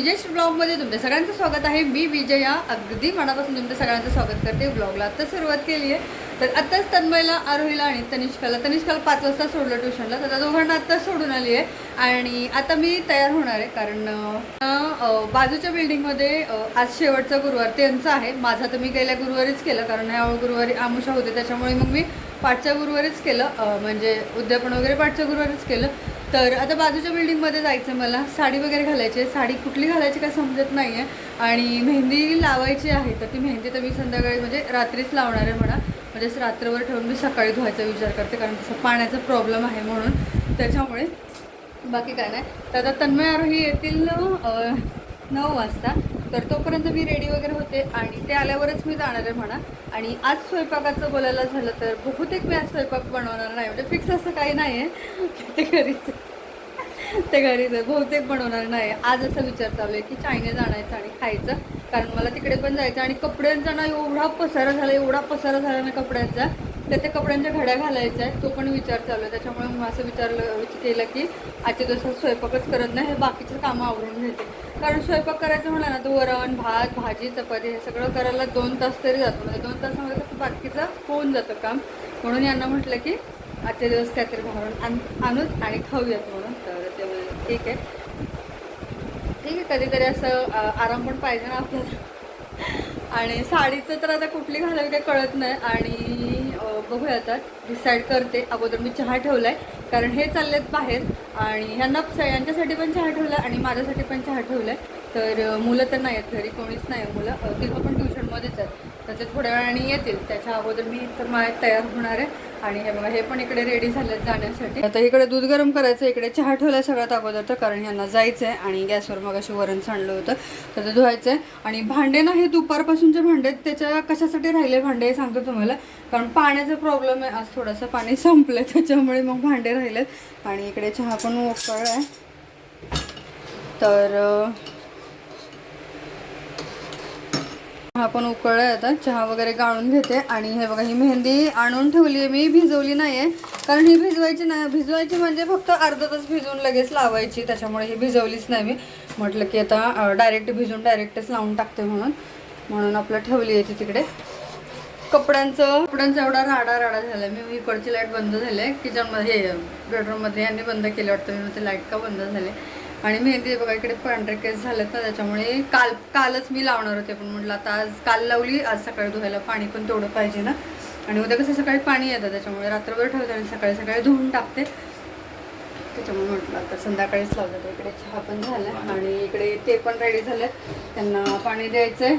विजयश ब्लॉगमध्ये तुमच्या सगळ्यांचं स्वागत आहे. मी विजया. अगदी मनापासून तुमच्या सगळ्यांचं स्वागत करते. ब्लॉगला आत्ता सुरुवात केली आहे. तर आत्ताच तन्मयला आरोहीला आणि तनिष्काला. तनिष्काला पाच वाजता सोडलं ट्युशनला. तर त्या दोघांना आत्ताच सोडून आली आहे. आणि आता मी तयार होणार आहे. कारण बाजूच्या बिल्डिंगमध्ये आज शेवटचा गुरुवार. त्यांचा आहे. माझा तर मी गेल्या गुरुवारीच केलं. कारण ह्या गुरुवारी आमुषा होते. त्याच्यामुळे मग मी पाठच्या गुरुवारीच केलं म्हणजे उद्यापन वगैरे पाठच्या गुरुवारीच केलं. तर आता बाजूच्या बिल्डिंगमध्ये जायचं मला. साडी वगैरे घालायची आहे. साडी कुठली घालायची काय समजत नाही आहे आणि मेहंदी लावायची आहे तर ती मेहंदी तर मी संध्याकाळी म्हणजे रात्रीच लावणार आहे म्हणा. म्हणजेच रात्रभर ठेवून मी सकाळी धुवायचा विचार करते कारण तसं पाण्याचा प्रॉब्लेम आहे म्हणून. त्याच्यामुळे बाकी काय नाही. तर आता तन्मय आरोही येतील नऊ वाजता. तर तोपर्यंत मी रेडी वगैरे होते आणि ते आल्यावरच मी जाणार आहे म्हणा. आणि आज स्वयंपाकाचं बोलायला झालं तर बहुतेक मी आज स्वयंपाक बनवणार नाही. म्हणजे फिक्स असं काही नाही आहे ते घरीच ते घरीच आहे. बहुतेक बनवणार नाही. आज असा विचार चालू आहे की चायनीज आणायचं आणि खायचं. कारण मला तिकडे पण जायचं आणि कपड्यांचा ना एवढा पसारा झाला एवढा पसारा झाला ना कपड्यांचा. तर त्या कपड्यांच्या घड्या घालायच्या आहेत तो पण विचार चालू आहे. त्याच्यामुळे मी असं विचारलं केलं की आजच्या दिवसात स्वयंपाकच करत नाही हे बाकीचं कामं आवरून घेते. कारण स्वयंपाक करायचं म्हणलं ना तो वरण भात भाजी चपाती हे सगळं करायला दोन तास तरी जातो. म्हणजे दोन तासामध्ये म्हणजे कसं बाकीचं होऊन जातं काम. म्हणून यांना म्हटलं की आजच्या दिवस काहीतरी बाहेरून आण आणूच आणि खाऊयात म्हणून. तर ते ठीक आहे. ठीक आहे कधीतरी असं आराम पण पाहिजे ना आपल्याला. आणि साडीचं तर आता कुठली घालावी काही कळत नाही. आणि बघूया आता. डिसाईड करते. अगोदर मी चहा ठेवला आहे कारण हे चाललेत बाहेर. आणि ह्यांना यांच्यासाठी पण चहा ठेवला आणि माझ्यासाठी पण चहा ठेवला आहे तर मुलं तर नाही आहेत घरी कोणीच नाही. आहे मुलं तिथं पण ट्युशनमध्येच आहेत. तर ते थोड्या वेळाने येतील. त्याच्या अगोदर मी तर माझ्या तयार होणार आहे. आणि हे बघा हे पण इकडे रेडी झालेत जाण्यासाठी. आता इकडे दूध गरम करायचं इकडे चहा ठेवला सगळ्यात अगोदर तर कारण ह्यांना जायचं आहे आणि गॅसवर मग अशी वरण सांडलं होतं. तर ते धुवायचं आहे आणि भांडे ना हे दुपारपासूनचे भांडे आहेत. त्याच्या कशासाठी राहिले भांडे हे सांगतो तुम्हाला. कारण पाण्याचा प्रॉब्लेम आहे. आज थोडंसं पाणी संपलं त्याच्यामुळे मग भांडे राहिलेत. आणि इकडे चहा पण उकळला आहे तर हा पण उकळला आहे आता. चहा वगैरे गाळून घेते. आणि हे बघा ही मेहंदी आणून ठेवली आहे. मी भिजवली नाही आहे कारण ही भिजवायची नाही. भिजवायची म्हणजे फक्त अर्धा तास भिजवून लगेच लावायची. त्याच्यामुळे ही भिजवलीच नाही मी. म्हटलं की आता डायरेक्ट भिजवून डायरेक्टच लावून टाकते म्हणून. म्हणून आपलं ठेवली आहे ती तिकडे. कपड्यांचं कपड्यांचा एवढा राडा राडा झाला मी इकडची लाइट बंद झाली आहे किचनमध्ये हे बेडरूममध्ये यांनी बंद केलं वाटतं. मी ते लाइट का बंद झाले? आणि मेहंदी बघा इकडे पांढरे केस झालेत ना त्याच्यामुळे काल कालच मी लावणार होते पण म्हटलं आता आज काल लावली आज सकाळी धुवायला पाणी पण तेवढं पाहिजे ना. आणि उद्या कसं सकाळी पाणी येतं त्याच्यामुळे रात्रभर ठेवते आणि सकाळी सकाळी धुवून टाकते. त्याच्यामुळे म्हटलं आता संध्याकाळीच लावलं तर इकडे चहा पण झाला आणि इकडे ते पण रेडी झाले त्यांना पाणी द्यायचं आहे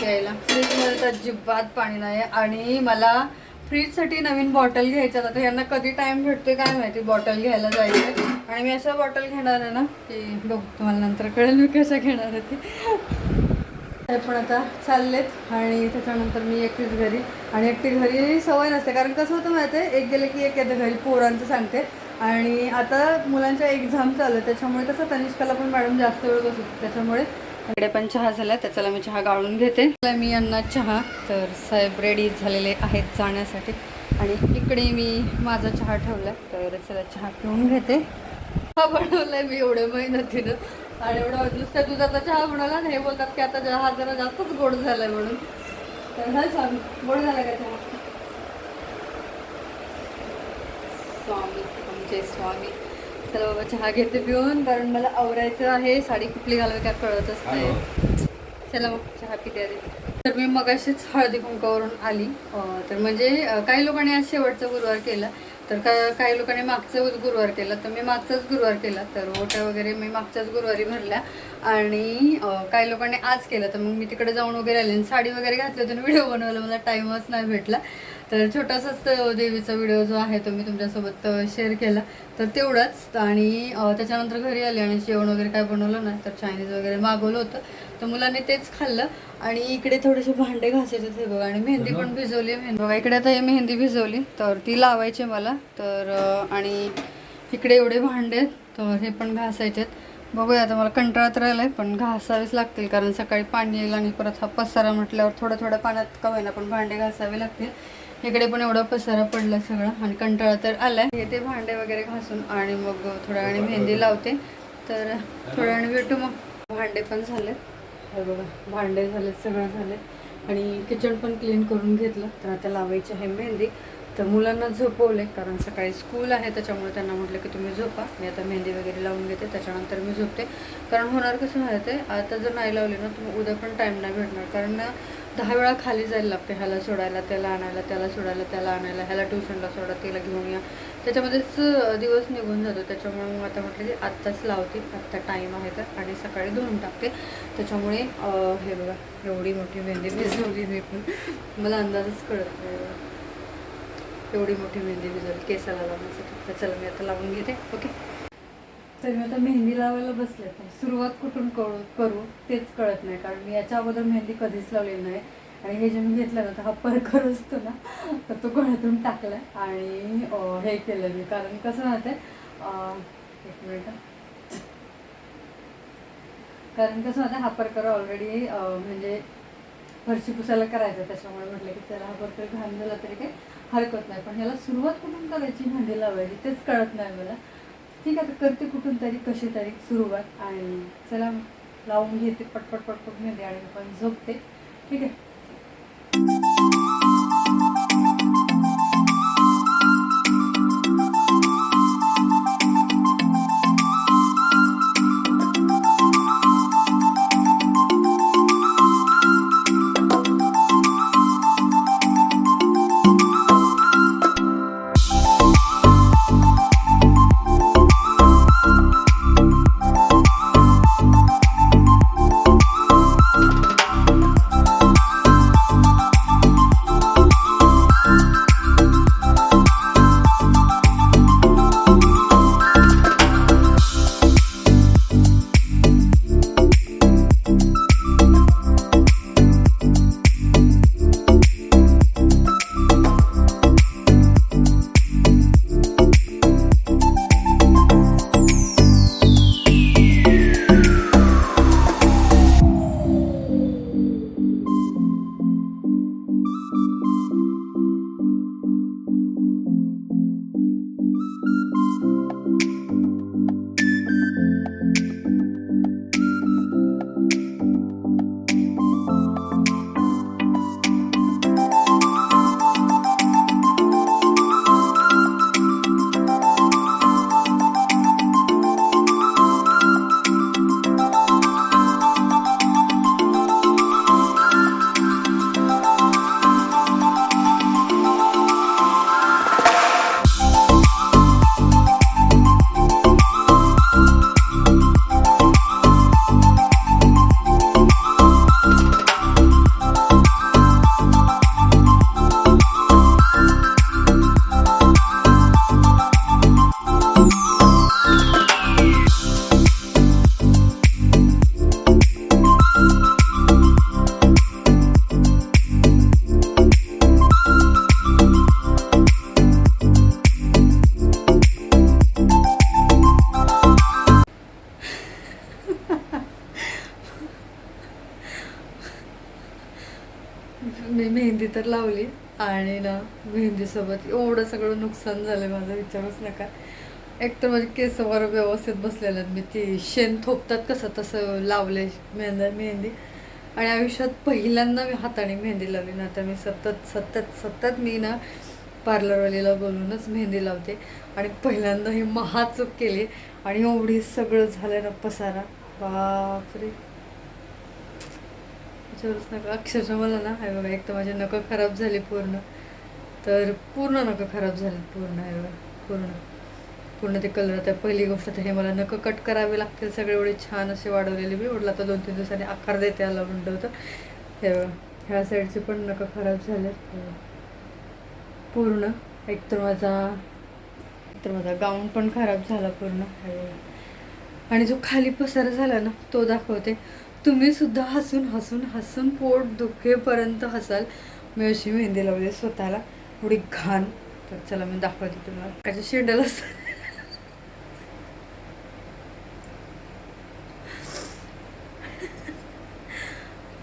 प्यायला फ्रीजमध्ये तर अजिबात पाणी नाही आहे आणि मला फ्रीजसाठी नवीन बॉटल घ्यायच्या आता यांना कधी टाईम भेटतोय काय माहिती? बॉटल घ्यायला जायचं आणि मी अशा बॉटल घेणार आहे ना की बघ तुम्हाला नंतर कळेल मी कसं घेणार आहे ते. पण आता चाललेत आणि त्याच्यानंतर मी एकटीच घरी. आणि एकटी घरी सवय नसते कारण कसं होतं माहिती आहे एक गेलं की एक येतं घरी पोरांचं सांगते. आणि आता मुलांच्या एक्झाम चालू आहे त्याच्यामुळे कसं तनिष्काला पण मॅडम जास्त वेळ बसत त्याच्यामुळे. इकडे पण चहा झाला त्याच्याला मी चहा गाळून घेते. मी यांना चहा तर साहेब रेडी झालेले आहेत जाण्यासाठी. आणि इकडे मी माझा चहा ठेवला तर चला चहा पिऊन घेते. हा बनवलाय मी एवढ्या मेहनतीनं. आणि एवढं नुसत्या दुधाचा चहा बनवला आणि हे बोलतात की आता हा जरा जास्तच गोड झालाय म्हणून. तर हा सांग गोड झाला का चहा? स्वामी आमचे स्वामी. चला बाबा चहा घेते पिऊन कारण मला आवरायचं आहे साडी कुठली घालावी काय कळतच नाही. चला मग चहा पिते आधी. तर मी मगाशीच हळदी कुंकावरून आली. तर म्हणजे काही लोकांनी आज शेवटचा गुरुवार केला. तर का काही लोकांनी मागचाच गुरुवार केला. तर मी मागचाच गुरुवार केला. तर ओट्या वगैरे मी मागच्याच गुरुवारी भरल्या. आणि काही लोकांनी आज केलं. तर मग मी तिकडे जाऊन वगैरे आले आणि साडी वगैरे घातली होती व्हिडिओ बनवला. मला टाईमच नाही भेटला. तर छोटासाच देवीचा व्हिडिओ जो आहे तो मी तुमच्यासोबत शेअर केला. तर तेवढाच. आणि त्याच्यानंतर घरी आले आणि जेवण वगैरे काय बनवलं नाही तर चायनीज वगैरे मागवलं होतं. तर मुलांनी तेच खाल्लं. आणि इकडे थोडेसे भांडे घासायचे ते बघा. आणि मेहंदी पण भिजवली मेहंदी. बघा इकडे आता हे मेहंदी भिजवली. तर ती लावायची मला. तर आणि इकडे एवढे भांडे आहेत. तर हे पण घासायचे बघूया आता मला कंटाळत राहिलाय पण घासावेच लागतील. कारण सकाळी पाणी येईल आणि परत हा पसारा म्हटल्यावर थोड्या थोड्या पाण्यात का होईना पण भांडे घासावे लागतील. इकडे पण एवढा पसारा पडला सगळा आणि कंटाळा तर आलाय. हे ते भांडे वगैरे घासून आणि मग थोड्या वेळाने मेहंदी लावते. तर थोड्या वेळाने भेटू मग. भांडे पण झाले. बघा भांडे झाले सगळं झाले. आणि किचन पण क्लीन करून घेतलं. तर आता लावायची आहे मेहंदी. तर मुलांना झोपवले कारण सकाळी स्कूल आहे त्याच्यामुळे त्यांना म्हटलं की तुम्ही झोपा. मी आता मेहंदी वगैरे लावून घेते त्याच्यानंतर मी झोपते. कारण होणार कसं माहिती आहे आता जर नाही लावली ना तुम्ही उद्या पण टाईम नाही भेटणार. कारण ना दहा वेळा खाली जायला लागते. ह्याला सोडायला त्याला आणायला त्याला सोडायला त्याला आणायला ह्याला ट्युशनला सोडा तिला घेऊन या. त्याच्यामध्येच दिवस निघून जातो. त्याच्यामुळे मग आता म्हटलं की आत्ताच लावते. आत्ता टाईम आहे तर. आणि सकाळी धुवून टाकते. त्याच्यामुळे हे बघा एवढी मोठी मेहंदी भिजवली मी पण. मला अंदाजच कळत नाही एवढी मोठी मेहंदी भिजवली केसाला लावण्यासाठी. तर चला मी आता लावून घेते. ओके? तर मी आता मेहंदी लावायला बसले पण सुरुवात कुठून करू करू तेच कळत नाही कारण मी याच्या अगोदर मेहंदी कधीच लावलेली नाही. आणि हे जे मी घेतलं ना तर हा परकर असतो ना तर तो गळ्यातून टाकला आणि हे केलं मी. कारण कसं माहिती एक मिनिट कारण कसं होतं हा परकर ऑलरेडी म्हणजे फरशी पुसायला करायचं त्याच्यामुळे म्हटलं की त्याला हा परकर घाण झाला तरी काही हरकत नाही. पण ह्याला सुरुवात कुठून करायची मेहंदी लावायची तेच कळत नाही मला. ठीक आहे तर करते कुठून तरी कशी तरी सुरुवात. आणि चला लावून घेते पटपट पटपट मेहंदी आणि पण झोपते. ठीक आहे. आणि ना मेहंदीसोबत एवढं सगळं नुकसान झालं माझं विचारूच नका. एक तर माझे केस वर व्यवस्थित बसलेले आहेत. मी ती शेण थोपतात कसं तसं लावले मेहंदी मेहंदी. आणि आयुष्यात पहिल्यांदा मी हाताने मेहंदी लावली. ना तर मी सतत सतत सतत मी ना पार्लरवालीला बोलूनच मेहंदी लावते. आणि पहिल्यांदा ही महाचूक केली. आणि एवढी सगळं झालं ना पसारा. बापरे. विचारूच नका. अक्षरशः मला ना आहे बघा एक तर माझे नकं खराब झाली पूर्ण. तर पूर्ण नकं खराब झाली पूर्ण आहे बघा पूर्ण. पूर्ण ते कलर आता पहिली गोष्ट तर हे मला नकं कट करावे लागतील सगळे एवढे छान असे वाढवलेले मी. म्हटलं आता दोन तीन दिवसांनी आकार देते आला म्हणलं होतं. हे बघा ह्या साईडचे पण नकं खराब झाले पूर्ण. एक तर माझा एक तर माझा गाऊन पण खराब झाला पूर्ण आणि जो खाली पसारा झाला ना तो दाखवते. तुम्ही सुद्धा हसून हसून हसून पोट दुखेपर्यंत हसाल. मी अशी मेहंदी लावली स्वतःला. थोडी घाण. तर चला मी दाखवते तुम्हाला. त्याच्या शेंडाला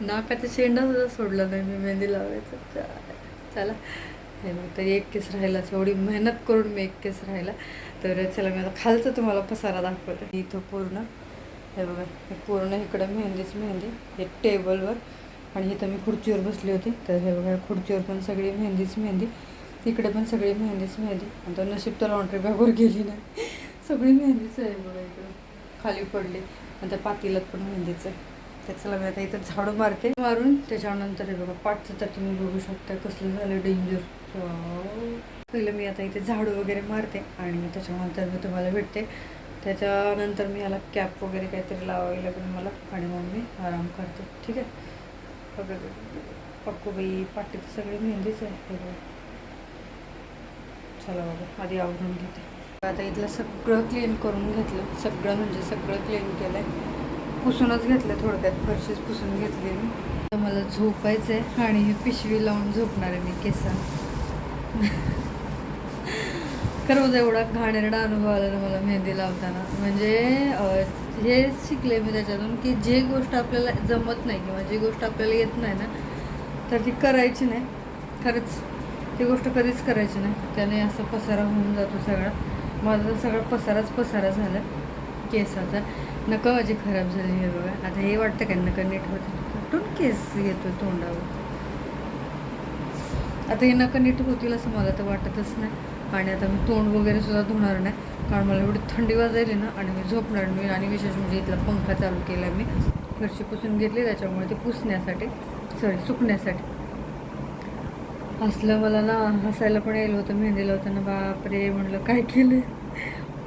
नाकाचा शेंडा सुद्धा सोडला नाही मी मेहंदी लावायचं. चा- चला. हे मग तरी एक केस राहिला. एवढी मेहनत करून मी एक केस राहिला. तर चला मी आता खालचं तुम्हाला पसारा दाखवते. इथं पूर्ण हे बघा हे पूर्ण इकडं मेहंदीच मेहंदी हे टेबलवर. आणि इथं मी खुर्चीवर बसली होती. तर हे बघा खुर्चीवर पण सगळी मेहंदीच मेहंदी इकडे पण सगळी मेहंदीच मेहंदी. आता नशीब तर लॉन्ड्री बॅगवर गेली नाही सगळी मेहंदीच आहे बघा इकडं. खाली पडली. आणि त्या पातीलात पण मेहंदीच आहे. त्याच्याला मी आता इथं झाडू मारते. मारून त्याच्यानंतर हे बघा पाठचं तर तुम्ही बघू शकता कसलं झालं डेंजर पहिलं मी आता इथे झाडू वगैरे मारते आणि त्याच्यानंतर मी तुम्हाला भेटते. त्याच्यानंतर मी ह्याला कॅप वगैरे काहीतरी लावावी लागेल मला आणि मग मी आराम करते. ठीक आहे? बघा पक्कू बाई पाटीत सगळी मेहंदीच आहे चला बाबा आधी आवरून घेते. आता इथलं सगळं क्लीन करून घेतलं. सगळं म्हणजे सगळं क्लीन केलं आहे पुसूनच घेतलं थोडक्यात. फरशीच पुसून घेतली मी. तर मला झोपायचं आहे आणि पिशवी लावून झोपणार आहे मी केसा खरंच म्हणजे एवढा घाणेरडा अनुभव आला ना मला मेहंदी लावताना. म्हणजे हे शिकले मी त्याच्यातून की जे गोष्ट आपल्याला जमत नाही किंवा जी गोष्ट आपल्याला येत नाही ना तर ती करायची नाही. खरंच ती गोष्ट कधीच करायची नाही. त्याने असं पसारा होऊन जातो सगळा. माझा तर सगळा पसाराच पसारा झाला केसाचा. नका माझी खराब झाली हे बघा. आता हे वाटतं का नका नीट होते कुठून केस येतो तोंडावर? आता हे नका नीट होतील असं मला तर वाटतच नाही. आणि आता मी तोंड वगैरे सुद्धा धुणार नाही कारण मला एवढी थंडी वाजायली ना आणि मी झोपणार मी आणि विशेष म्हणजे इथला पंखा चालू केला मी. फरशी पुसून घेतली त्याच्यामुळे ते पुसण्यासाठी सॉरी सुकण्यासाठी. हसलं मला ना हसायला पण येईल होतं मेहंदी लावताना बापरे म्हटलं काय केलं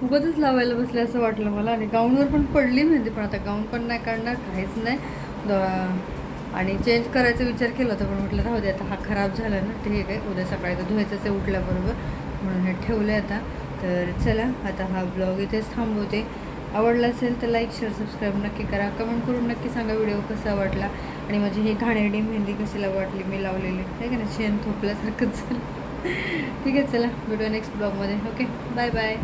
उगाचच लावायला बसले असं वाटलं मला. आणि गाऊनवर पण पडली मेहंदी पण आता गाऊन पण नाही काढणार काहीच नाही. आणि चेंज करायचा विचार केला होता पण म्हटलं राहू दे आता हा खराब झाला ना ठीक आहे उद्या सकाळी तर धुवायचं आहे उठल्याबरोबर. म्हणून हे ठेवलं आहे आता. तर चला आता हा ब्लॉग इथेच थांबवते. आवडला असेल तर लाईक शेअर सबस्क्राईब नक्की करा. कमेंट करून नक्की सांगा व्हिडिओ कसा वाटला. आणि माझी ही घाणेरडी मेहंदी कशीला वाटली? मी लावलेली. आहे का ना शेण थोपल्यासारखंच. झालं ठीक आहे चला. व्हिडिओ नेक्स्ट ब्लॉगमध्ये ओके बाय बाय